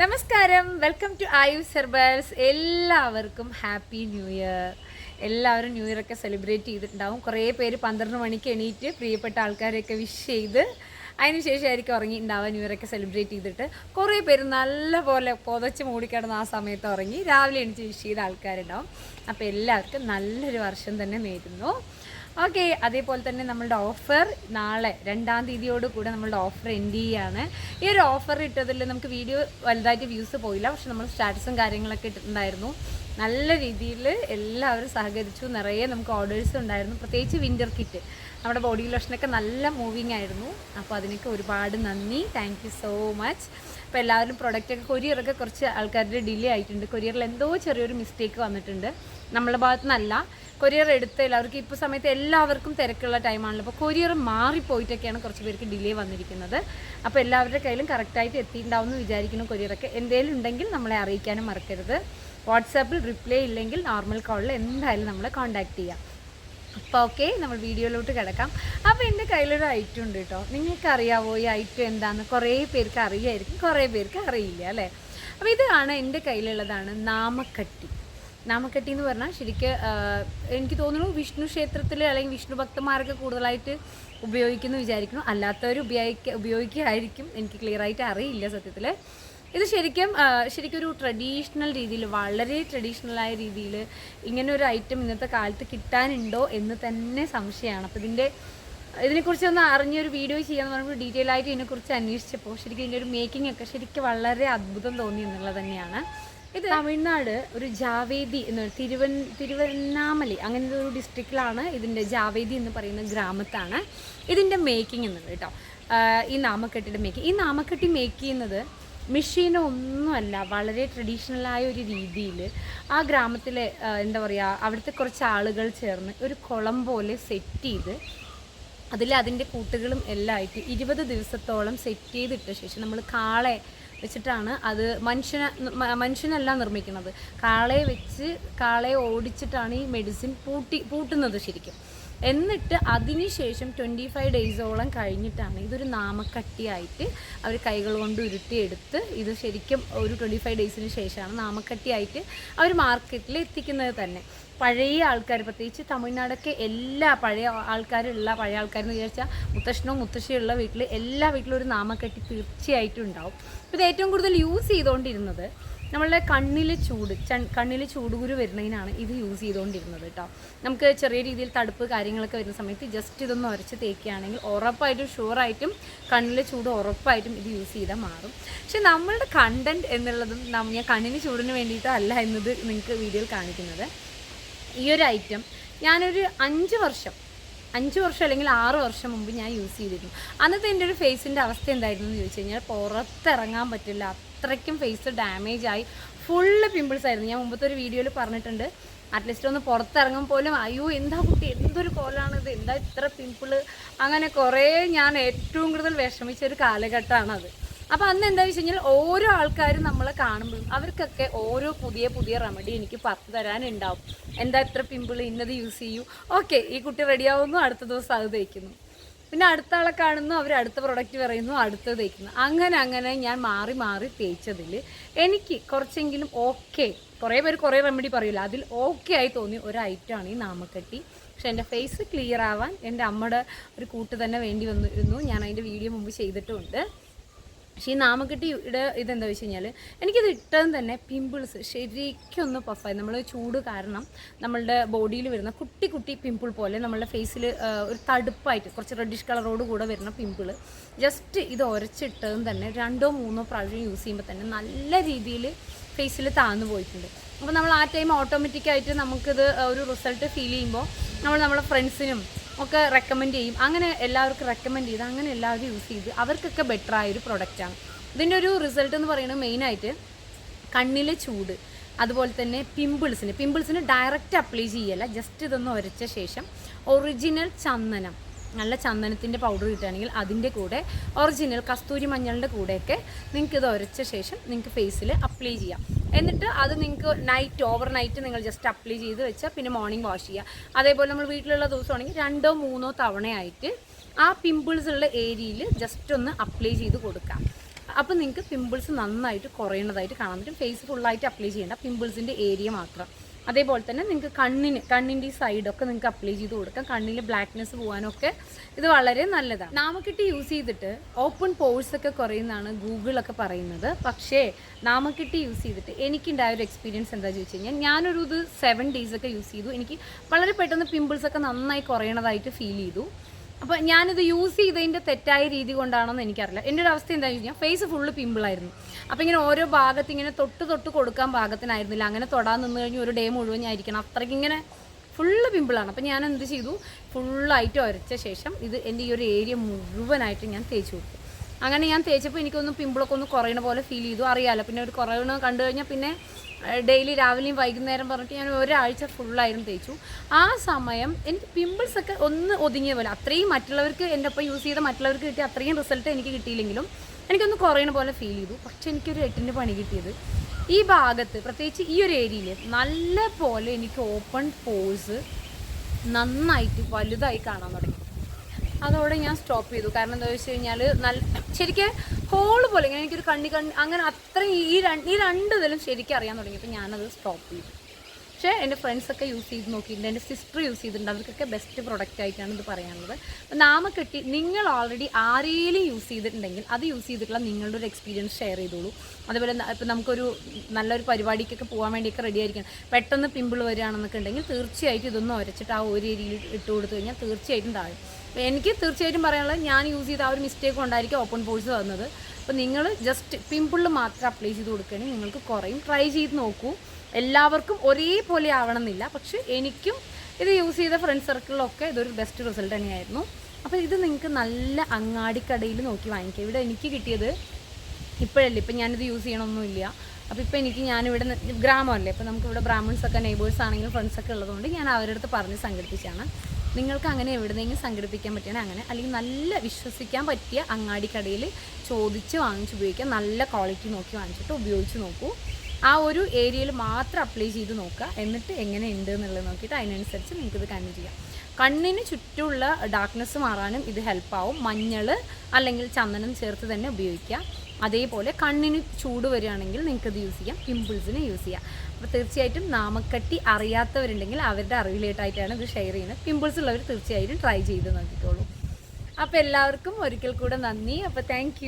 നമസ്കാരം. Welcome to Ayus herbals എല്ലാവർക്കും happy new year എല്ലാവരും ന്യൂ ഇയർ ഒക്കെ സെലിബ്രേറ്റ് ചെയ്തിട്ടുണ്ടാവും. കുറേ പേര് പന്ത്രണ്ട് മണിക്ക് എണീറ്റ് പ്രിയപ്പെട്ട ആൾക്കാരെയൊക്കെ വിഷ് ചെയ്ത് അതിനുശേഷമായിരിക്കും ഉറങ്ങിയിട്ടുണ്ടാവുക ന്യൂ ഇയർ ഒക്കെ സെലിബ്രേറ്റ് ചെയ്തിട്ട്. കുറേ പേര് നല്ലപോലെ പുതച്ച് മൂടിക്കിടന്ന് ആ സമയത്ത് ഉറങ്ങി രാവിലെ എണീറ്റ് വിഷ് ചെയ്ത ആൾക്കാരുണ്ടാവും. അപ്പോൾ എല്ലാവർക്കും നല്ലൊരു വർഷം തന്നെ നേരുന്നു. ഓക്കെ അതേപോലെ തന്നെ നമ്മളുടെ ഓഫർ നാളെ രണ്ടാം തീയതിയോട് കൂടെ നമ്മളുടെ ഓഫർ എൻഡ് ചെയ്യാണ്. ഈ ഒരു ഓഫർ ഇട്ടതിൽ നമുക്ക് വീഡിയോ വലുതായിട്ട് വ്യൂസ് പോയില്ല. പക്ഷെ നമ്മൾ സ്റ്റാറ്റസും കാര്യങ്ങളൊക്കെ ഇട്ടിട്ടുണ്ടായിരുന്നു. നല്ല രീതിയിൽ എല്ലാവരും സഹകരിച്ചു. നിറയെ നമുക്ക് ഓർഡേഴ്സ് ഉണ്ടായിരുന്നു. പ്രത്യേകിച്ച് വിന്റർ കിറ്റ് നമ്മുടെ ബോഡി ലോഷനൊക്കെ നല്ല മൂവിങ് ആയിരുന്നു. അപ്പോൾ അതിനൊക്കെ ഒരുപാട് നന്ദി. താങ്ക് യു സോ മച്ച് അപ്പോൾ എല്ലാവരും പ്രൊഡക്റ്റൊക്കെ കൊരിയറൊക്കെ കുറച്ച് ആൾക്കാരുടെ ഡിലേ ആയിട്ടുണ്ട്. കൊരിയറിൽ എന്തോ ചെറിയൊരു മിസ്റ്റേക്ക് വന്നിട്ടുണ്ട്. നമ്മളെ ഭാഗത്തു നിന്നല്ല കൊരിയർ എടുത്ത എല്ലാവർക്കും ഇപ്പോൾ സമയത്ത് എല്ലാവർക്കും തിരക്കുള്ള ടൈമാണല്ലോ അപ്പോൾ കൊരിയർ മാറിപ്പോയിട്ടൊക്കെയാണ് കുറച്ച് പേർക്ക് ഡിലേ വന്നിരിക്കുന്നത്. അപ്പോൾ എല്ലാവരുടെ കയ്യിലും കറക്റ്റായിട്ട് എത്തിയിട്ടുണ്ടാവും എന്ന് വിചാരിക്കുന്നു കൊരിയറൊക്കെ എന്തെങ്കിലും ഉണ്ടെങ്കിൽ നമ്മളെ അറിയിക്കാനും മറക്കരുത്. വാട്സാപ്പിൽ റിപ്ലൈ ഇല്ലെങ്കിൽ നോർമൽ കോളിൽ എന്തായാലും നമ്മളെ കോൺടാക്ട് ചെയ്യാം. അപ്പോൾ ഓക്കെ നമ്മൾ വീഡിയോയിലോട്ട് കിടക്കാം. അപ്പോൾ എന്റെ കയ്യിലൊരു ഐറ്റം ഉണ്ട് കേട്ടോ നിങ്ങൾക്ക് അറിയാവോ ഈ ഐറ്റം എന്താണെന്ന് കുറേ പേർക്ക് അറിയായിരിക്കും കുറേ പേർക്ക് അറിയില്ല അല്ലേ? അപ്പോൾ ഇതാണ് എന്റെ കയ്യിലുള്ളതാണ് നാമക്കട്ടി. നാമക്കട്ടി എന്ന് പറഞ്ഞാൽ ശരിക്ക് എനിക്ക് തോന്നുന്നു വിഷ്ണു ക്ഷേത്രത്തിൽ അല്ലെങ്കിൽ വിഷ്ണു ഭക്തന്മാരൊക്കെ കൂടുതലായിട്ട് ഉപയോഗിക്കുന്നു വിചാരിക്കുന്നു. അല്ലാത്തവർ ഉപയോഗിക്ക ഉപയോഗിക്കുകയായിരിക്കും എനിക്ക് ക്ലിയർ ആയിട്ട് അറിയില്ല സത്യത്തിൽ ഇത് ശരിക്കും ശരിക്കും ഒരു ട്രഡീഷണൽ രീതിയിൽ വളരെ ട്രഡീഷണലായ രീതിയിൽ ഇങ്ങനെ ഒരു ഐറ്റം ഇന്നത്തെ കാലത്ത് കിട്ടാനുണ്ടോ എന്ന് തന്നെ സംശയമാണ്. അപ്പോൾ ഇതിന്റെ ഇതിനെക്കുറിച്ച് ഒന്ന് അറിഞ്ഞൊരു വീഡിയോ ചെയ്യാന്ന് പറയുമ്പോൾ ഡീറ്റെയിൽ ആയിട്ട് ഇതിനെക്കുറിച്ച് അന്വേഷിച്ചപ്പോൾ ശരിക്കും ഇതിന്റെ ഒരു മേക്കിംഗ് ഒക്കെ ശരിക്കും വളരെ അത്ഭുതം തോന്നി എന്നുള്ളത് തന്നെയാണ്. ഇത് തമിഴ്നാട് ഒരു ജാവേദി എന്ന് തിരുവൻ തിരുവന്നാമലി അങ്ങനത്തെ ഒരു ഡിസ്ട്രിക്റ്റിലാണ് ഇതിന്റെ ജാവേദി എന്ന് പറയുന്ന ഗ്രാമത്താണ് ഇതിന്റെ മേക്കിംഗ് എന്നുള്ളത് കേട്ടോ. ഈ നാമക്കെട്ടിയുടെ മേക്കിംഗ് ഈ നാമക്കെട്ടി മേക്ക് ചെയ്യുന്നത് മെഷീനോ ഒന്നുമല്ല വളരെ ട്രഡീഷണലായ ഒരു രീതിയിൽ ആ ഗ്രാമത്തിലെ എന്താ പറയുക അവിടുത്തെ കുറച്ച് ആളുകൾ ചേർന്ന് ഒരു കുളം പോലെ സെറ്റ് ചെയ്ത് അതിൽ അതിന്റെ കൂട്ടുകളും എല്ലാം ആയിട്ട് ഇരുപത് ദിവസത്തോളം സെറ്റ് ചെയ്തിട്ട ശേഷം നമ്മൾ കാളെ വെച്ചിട്ടാണ് അത് മനുഷ്യനെ മനുഷ്യനല്ല നിർമ്മിക്കുന്നത്. കാളയെ വെച്ച് കാളയെ ഓടിച്ചിട്ടാണ് ഈ മെഡിസിൻ പൂട്ടി പൂട്ടുന്നത് ശരിക്കും. എന്നിട്ട് അതിനുശേഷം ട്വന്റി ഫൈവ് ഡേയ്സോളം കഴിഞ്ഞിട്ടാണ് ഇതൊരു നാമക്കട്ടിയായിട്ട് അവർ കൈകൾ കൊണ്ട് ഉരുട്ടിയെടുത്ത് ഇത് ശരിക്കും ഒരു ട്വന്റി ഫൈവ് ഡേയ്സിന് ശേഷമാണ് നാമക്കട്ടിയായിട്ട് അവർ മാർക്കറ്റിൽ എത്തിക്കുന്നത് തന്നെ. പഴയ ആൾക്കാർ പ്രത്യേകിച്ച് തമിഴ്നാടൊക്കെ എല്ലാ പഴയ ആൾക്കാരുള്ള പഴയ ആൾക്കാരെന്ന് വിചാരിച്ചാൽ മുത്തശ്ശനോ മുത്തശ്ശിയുള്ള വീട്ടിൽ എല്ലാ വീട്ടിലും ഒരു നാമക്കെട്ടി തീർച്ചയായിട്ടും ഉണ്ടാവും. ഇത് ഏറ്റവും കൂടുതൽ യൂസ് ചെയ്തുകൊണ്ടിരുന്നത് നമ്മളുടെ കണ്ണിലെ ചൂട് കണ്ണിലെ ചൂടുകുരു വരുന്നതിനാണ് ഇത് യൂസ് ചെയ്തുകൊണ്ടിരുന്നത് കേട്ടോ നമുക്ക് ചെറിയ രീതിയിൽ തടുപ്പ് കാര്യങ്ങളൊക്കെ വരുന്ന സമയത്ത് ജസ്റ്റ് ഇതൊന്ന് ഉരച്ച് തേക്കുകയാണെങ്കിൽ ഉറപ്പായിട്ടും ഷുവറായിട്ടും കണ്ണിലെ ചൂട് ഉറപ്പായിട്ടും ഇത് യൂസ് ചെയ്താൽ മാറും. പക്ഷെ നമ്മളുടെ കണ്ടന്റ് എന്നുള്ളതും ഞാൻ കണ്ണിന് ചൂടിന് വേണ്ടിയിട്ടല്ല എന്നത് നിങ്ങൾക്ക് വീഡിയോയിൽ കാണിക്കുന്നത്. ഈ ഒരു ഐറ്റം ഞാനൊരു അഞ്ച് വർഷം അഞ്ച് വർഷം അല്ലെങ്കിൽ ആറ് വർഷം മുമ്പ് ഞാൻ യൂസ് ചെയ്തിരുന്നു. അന്നത്തെ എന്റെ ഒരു ഫേസിന്റെ അവസ്ഥ എന്തായിരുന്നു എന്ന് ചോദിച്ചു കഴിഞ്ഞാൽ പുറത്തിറങ്ങാൻ പറ്റില്ല. അത്രയ്ക്കും ഫേസ് ഡാമേജ് ആയി ഫുള്ള് പിമ്പിൾസ് ആയിരുന്നു. ഞാൻ മുമ്പത്തെ ഒരു വീഡിയോയിൽ പറഞ്ഞിട്ടുണ്ട്. അറ്റ്ലീസ്റ്റ് ഒന്ന് പുറത്തിറങ്ങും പോലും അയ്യോ എന്താ കുട്ടി? എന്തൊരു കോലാണിത് എന്താ ഇത്ര പിമ്പിൾ? അങ്ങനെ കുറേ ഞാൻ ഏറ്റവും കൂടുതൽ വിഷമിച്ച ഒരു കാലഘട്ടമാണത്. അപ്പോൾ അന്ന് എന്താ വെച്ച് കഴിഞ്ഞാൽ ഓരോ ആൾക്കാരും നമ്മളെ കാണുമ്പോഴും അവർക്കൊക്കെ ഓരോ പുതിയ പുതിയ റെമഡി എനിക്ക് പറഞ്ഞു തരാനുണ്ടാവും. എന്താ ഇത്ര പിമ്പിൾ ഇന്നത് യൂസ് ചെയ്യൂ. ഓക്കെ ഈ കുട്ടി റെഡിയാവുന്നു അടുത്ത ദിവസം അത് തേക്കുന്നു. പിന്നെ അടുത്ത ആളെ കാണുന്നു അവർ അടുത്ത പ്രൊഡക്റ്റ് പറയുന്നു അടുത്ത് തേക്കുന്നു. അങ്ങനെ അങ്ങനെ ഞാൻ മാറി മാറി തേച്ചതിൽ എനിക്ക് കുറച്ചെങ്കിലും ഓക്കെ കുറേ പേര് കുറേ റെമഡി പറയില്ല അതിൽ ഓക്കെ ആയി തോന്നി ഒരു ഐറ്റമാണ് ഈ നാമക്കെട്ടി. പക്ഷെ എന്റെ ഫേസ് ക്ലിയർ ആവാൻ എന്റെ അമ്മയുടെ ഒരു കൂട്ട് തന്നെ വേണ്ടി വന്നിരുന്നു. ഞാൻ അതിന്റെ വീഡിയോ മുമ്പ് ചെയ്തിട്ടുമുണ്ട് പക്ഷേ ഈ നാമക്കെട്ടി ഇട ഇതെന്താ വെച്ച് കഴിഞ്ഞാൽ എനിക്കിത് ഇട്ടതും തന്നെ പിമ്പിൾസ്. ശരിക്കും ഒന്ന് പഫായി നമ്മൾ ചൂട് കാരണം നമ്മളുടെ ബോഡിയിൽ വരുന്ന കുട്ടി കുട്ടി പിമ്പിൾ പോലെ നമ്മളുടെ ഫേസിൽ ഒരു തടുപ്പായിട്ട് കുറച്ച് റെഡിഷ് കളറോട് കൂടെ വരുന്ന പിമ്പിൾ ജസ്റ്റ് ഇത് ഉരച്ചിട്ടതും തന്നെ രണ്ടോ മൂന്നോ പ്രാവശ്യം യൂസ് ചെയ്യുമ്പോൾ തന്നെ നല്ല രീതിയിൽ ഫേസിൽ താന്നു പോയിട്ടുണ്ട്. അപ്പോൾ നമ്മൾ ആ ടൈം ഓട്ടോമാറ്റിക്കായിട്ട് നമുക്കിത് ഒരു റിസൾട്ട് ഫീൽ ചെയ്യുമ്പോൾ നമ്മൾ നമ്മളെ ഫ്രണ്ട്സിനും ഒക്കെ റെക്കമെൻഡ് ചെയ്യും. അങ്ങനെ എല്ലാവർക്കും റെക്കമെൻഡ് ചെയ്ത് അങ്ങനെ എല്ലാവരും യൂസ് ചെയ്ത് അവർക്കൊക്കെ ബെറ്റർ ആയൊരു പ്രൊഡക്റ്റാണ് ഇതിന്റെ ഒരു റിസൾട്ട് എന്ന് പറയുന്നത് മെയിനായിട്ട് കണ്ണിലെ ചൂട് അതുപോലെ തന്നെ പിമ്പിൾസിന് പിമ്പിൾസിന് ഡയറക്റ്റ് അപ്ലൈ ചെയ്യല്ല ജസ്റ്റ് ഇതൊന്ന് ഒരച്ച ശേഷം ഒറിജിനൽ ചന്ദനം. നല്ല ചന്ദനത്തിന്റെ പൗഡർ കിട്ടുകയാണെങ്കിൽ അതിന്റെ കൂടെ ഒറിജിനൽ കസ്തൂരി മഞ്ഞളിന്റെ കൂടെയൊക്കെ നിങ്ങൾക്ക് ഇത് ഉരച്ച ശേഷം നിങ്ങൾക്ക് ഫേസിൽ അപ്ലൈ ചെയ്യാം. എന്നിട്ട് അത് നിങ്ങൾക്ക് നൈറ്റ് ഓവർ നൈറ്റ് നിങ്ങൾ ജസ്റ്റ് അപ്ലൈ ചെയ്ത് വെച്ചാൽ പിന്നെ മോർണിംഗ് വാഷ് ചെയ്യുക അതേപോലെ നമ്മൾ വീട്ടിലുള്ള ദിവസമാണെങ്കിൽ രണ്ടോ മൂന്നോ തവണയായിട്ട് ആ പിമ്പിൾസ് ഉള്ള ഏരിയയിൽ ജസ്റ്റ് ഒന്ന് അപ്ലൈ ചെയ്ത് കൊടുക്കാം. അപ്പോൾ നിങ്ങൾക്ക് പിമ്പിൾസ് നന്നായിട്ട് കുറയുന്നതായിട്ട് കാണാൻ പറ്റും. ഫേസ് ഫുള്ളായിട്ട് അപ്ലൈ ചെയ്യേണ്ട പിമ്പിൾസിന്റെ ഏരിയ മാത്രം. അതേപോലെ തന്നെ നിങ്ങൾക്ക് കണ്ണിന് കണ്ണിന്റെ ഈ സൈഡൊക്കെ നിങ്ങൾക്ക് അപ്ലൈ ചെയ്ത് കൊടുക്കാം. കണ്ണിൽ ബ്ലാക്ക്നെസ് പോകാനൊക്കെ ഇത് വളരെ നല്ലതാണ്. നാമക്കിട്ട് യൂസ് ചെയ്തിട്ട് ഓപ്പൺ പോഴ്സ് ഒക്കെ കുറയുന്നതാണ് ഗൂഗിളൊക്കെ പറയുന്നത്. പക്ഷേ നാമക്കിട്ട് യൂസ് ചെയ്തിട്ട് എനിക്കുണ്ടായ ഒരു എക്സ്പീരിയൻസ് എന്താ ചോദിച്ചു കഴിഞ്ഞാൽ ഞാനൊരു ഇത് സെവൻ ഡേയ്സൊക്കെ യൂസ് ചെയ്തു. എനിക്ക് വളരെ പെട്ടെന്ന് പിമ്പിൾസൊക്കെ നന്നായി കുറയണതായിട്ട് ഫീൽ ചെയ്തു. അപ്പോൾ ഞാനിത് യൂസ് ചെയ്തതിന്റെ തെറ്റായ രീതി കൊണ്ടാണെന്ന് എനിക്കറിയില്ല. എന്റെ ഒരു അവസ്ഥ എന്താണെന്ന് വെച്ച് കഴിഞ്ഞാൽ ഫേസ് ഫുള്ള് പിമ്പിളായിരുന്നു അപ്പോൾ ഇങ്ങനെ ഓരോ ഭാഗത്ത് ഇങ്ങനെ തൊട്ട് തൊട്ട് കൊടുക്കാൻ പാകത്തിനായിരുന്നില്ല അങ്ങനെ തൊടാൻ നിന്ന് കഴിഞ്ഞ് ഒരു ഡേ മുഴുവൻ ഞാൻ ഇരിക്കണം. അത്രയ്ക്ക് ഇങ്ങനെ ഫുള്ള് പിമ്പിളാണ് അപ്പോൾ ഞാൻ എന്ത് ചെയ്തു? ഫുള്ളായിട്ട് ഉരച്ച ശേഷം ഇത് എന്റെ ഈ ഒരു ഏരിയ മുഴുവനായിട്ട് ഞാൻ തേച്ച് കൊടുത്തു. അങ്ങനെ ഞാൻ തേച്ചപ്പോൾ എനിക്കൊന്ന് പിമ്പിളൊക്കെ ഒന്ന് കുറയണ പോലെ ഫീൽ ചെയ്തു. അറിയാമല്ലോ പിന്നെ ഒരു കുറയണ കണ്ടു കഴിഞ്ഞാൽ പിന്നെ ഡെയിലി രാവിലെയും വൈകുന്നേരം പറഞ്ഞിട്ട് ഞാൻ ഒരാഴ്ച ഫുള്ളായിരുന്നു തേച്ചു. ആ സമയം എനിക്ക് പിമ്പിൾസ് ഒക്കെ ഒന്ന് ഒതുങ്ങിയ പോലെ അത്രയും മറ്റുള്ളവർക്ക് എന്റെ ഒപ്പം യൂസ് ചെയ്ത മറ്റുള്ളവർക്ക് കിട്ടിയ അത്രയും റിസൾട്ട് എനിക്ക് കിട്ടിയില്ലെങ്കിലും എനിക്കൊന്ന് കുറയണ പോലെ ഫീൽ ചെയ്തു. പക്ഷെ എനിക്കൊരു എട്ടിന്റെ പണി കിട്ടിയത് ഈ ഭാഗത്ത് പ്രത്യേകിച്ച് ഈ ഒരു ഏരിയയിൽ നല്ല പോലെ എനിക്ക് ഓപ്പൺ പോസ് നന്നായിട്ട് വലുതായി കാണാൻ തുടങ്ങി. അതോടെ ഞാൻ സ്റ്റോപ്പ് ചെയ്തു. കാരണം എന്താ വെച്ച് കഴിഞ്ഞാൽ നല്ല ശരിക്കും ഹോൾ പോലെ ഇങ്ങനെ എനിക്കൊരു കണ്ണി കണ്ണി അങ്ങനെ അത്രയും ഈ രണ്ട് ഈ രണ്ട് ഇതിലും ശരിക്കും അറിയാൻ തുടങ്ങിയപ്പോൾ ഞാനത് സ്റ്റോപ്പ് ചെയ്തു. പക്ഷേ എന്റെ ഫ്രണ്ട്സൊക്കെ യൂസ് ചെയ്ത് നോക്കിയിട്ടുണ്ട്. എന്റെ സിസ്റ്റർ യൂസ് ചെയ്തിട്ടുണ്ട്. അവർക്കൊക്കെ ബെസ്റ്റ് പ്രൊഡക്റ്റ് ആയിട്ടാണ് ഇത് പറയാനുള്ളത്. അപ്പം കിട്ടി നിങ്ങൾ ഓൾറെഡി ആരെങ്കിലും യൂസ് ചെയ്തിട്ടുണ്ടെങ്കിൽ അത് യൂസ് ചെയ്തിട്ടുള്ള നിങ്ങളുടെ ഒരു എക്സ്പീരിയൻസ് ഷെയർ ചെയ്തോളൂ. അതുപോലെ ഇപ്പം നമുക്കൊരു നല്ലൊരു പരിപാടിക്കൊക്കെ പോകാൻ വേണ്ടിയൊക്കെ റെഡി ആയിരിക്കണം. പെട്ടെന്ന് പിമ്പിൾ വരികയാണെന്നൊക്കെ ഉണ്ടെങ്കിൽ തീർച്ചയായിട്ടും ഇതൊന്നും ഉരച്ചിട്ട് ആ ഒരു ഏരിയയിൽ ഇട്ട് കൊടുത്തു കഴിഞ്ഞാൽ തീർച്ചയായിട്ടും താഴും. എനിക്ക് തീർച്ചയായിട്ടും പറയാനുള്ളത് ഞാൻ യൂസ് ചെയ്ത ആ ഒരു മിസ്റ്റേക്ക് കൊണ്ടായിരിക്കും ഓപ്പൺ പോഴ്സ് വന്നത്. അപ്പോൾ നിങ്ങൾ ജസ്റ്റ് പിമ്പിളിൽ മാത്രം അപ്ലൈ ചെയ്ത് കൊടുക്കുകയാണെങ്കിൽ നിങ്ങൾക്ക് കുറയും. ട്രൈ ചെയ്ത് നോക്കൂ. എല്ലാവർക്കും ഒരേപോലെ ആവണമെന്നില്ല. പക്ഷെ എനിക്കും ഇത് യൂസ് ചെയ്ത ഫ്രണ്ട് സർക്കിളിലൊക്കെ ഇതൊരു ബെസ്റ്റ് റിസൾട്ട് തന്നെയായിരുന്നു. അപ്പോൾ ഇത് നിങ്ങൾക്ക് നല്ല അങ്ങാടിക്കടയിൽ നോക്കി വാങ്ങിക്കാം. ഇവിടെ എനിക്ക് കിട്ടിയത് ഇപ്പോഴല്ലേ? ഇപ്പം ഞാനിത് യൂസ് ചെയ്യണമൊന്നുമില്ല അപ്പോൾ ഇപ്പോൾ എനിക്ക് ഞാനിവിടെ ഗ്രാമമല്ലേ? അപ്പോൾ നമുക്കിവിടെ ബ്രാഹ്മിൺസ് ഒക്കെ നെയ്ബേഴ്സ് ആണെങ്കിലും ഫ്രണ്ട്സൊക്കെ ഉള്ളതുകൊണ്ട് ഞാൻ അവരുടെ അടുത്ത് പറഞ്ഞ് സംഘടിപ്പിച്ചാണ്. നിങ്ങൾക്ക് അങ്ങനെ എവിടെന്നെങ്കിലും സംഘടിപ്പിക്കാൻ പറ്റണ അങ്ങനെ അല്ലെങ്കിൽ നല്ല വിശ്വസിക്കാൻ പറ്റിയ അങ്ങാടിക്കടയിൽ ചോദിച്ച് വാങ്ങിച്ച് ഉപയോഗിക്കുക നല്ല ക്വാളിറ്റി നോക്കി വാങ്ങിച്ചിട്ട് ഉപയോഗിച്ച് നോക്കൂ. ആ ഒരു ഏരിയയിൽ മാത്രം അപ്ലൈ ചെയ്ത് നോക്കുക. എന്നിട്ട് എങ്ങനെ ഉണ്ട് എന്നുള്ളത് നോക്കിയിട്ട് അതിനനുസരിച്ച് നിങ്ങൾക്ക് ഇത് കണ്ണു ചെയ്യാം. കണ്ണിന് ചുറ്റുമുള്ള ഡാർക്ക്നെസ് മാറാനും ഇത് ഹെൽപ്പാവും മഞ്ഞൾ അല്ലെങ്കിൽ ചന്ദനം ചേർത്ത് തന്നെ ഉപയോഗിക്കുക അതേപോലെ കണ്ണിന് ചൂട് വരികയാണെങ്കിൽ നിങ്ങൾക്ക് ഇത് യൂസ് ചെയ്യാം പിമ്പിൾസിന് യൂസ് ചെയ്യാം. അപ്പോൾ തീർച്ചയായിട്ടും നാമക്കട്ടി അറിയാത്തവരുണ്ടെങ്കിൽ അവരുടെ അറിവിലേട്ടായിട്ടാണ് ഇത് ഷെയർ ചെയ്യുന്നത്. പിമ്പിൾസ് ഉള്ളവർ തീർച്ചയായിട്ടും ട്രൈ ചെയ്ത് നോക്കിക്കോളൂ. അപ്പോൾ എല്ലാവർക്കും ഒരിക്കൽ കൂടെ നന്ദി. അപ്പോൾ താങ്ക്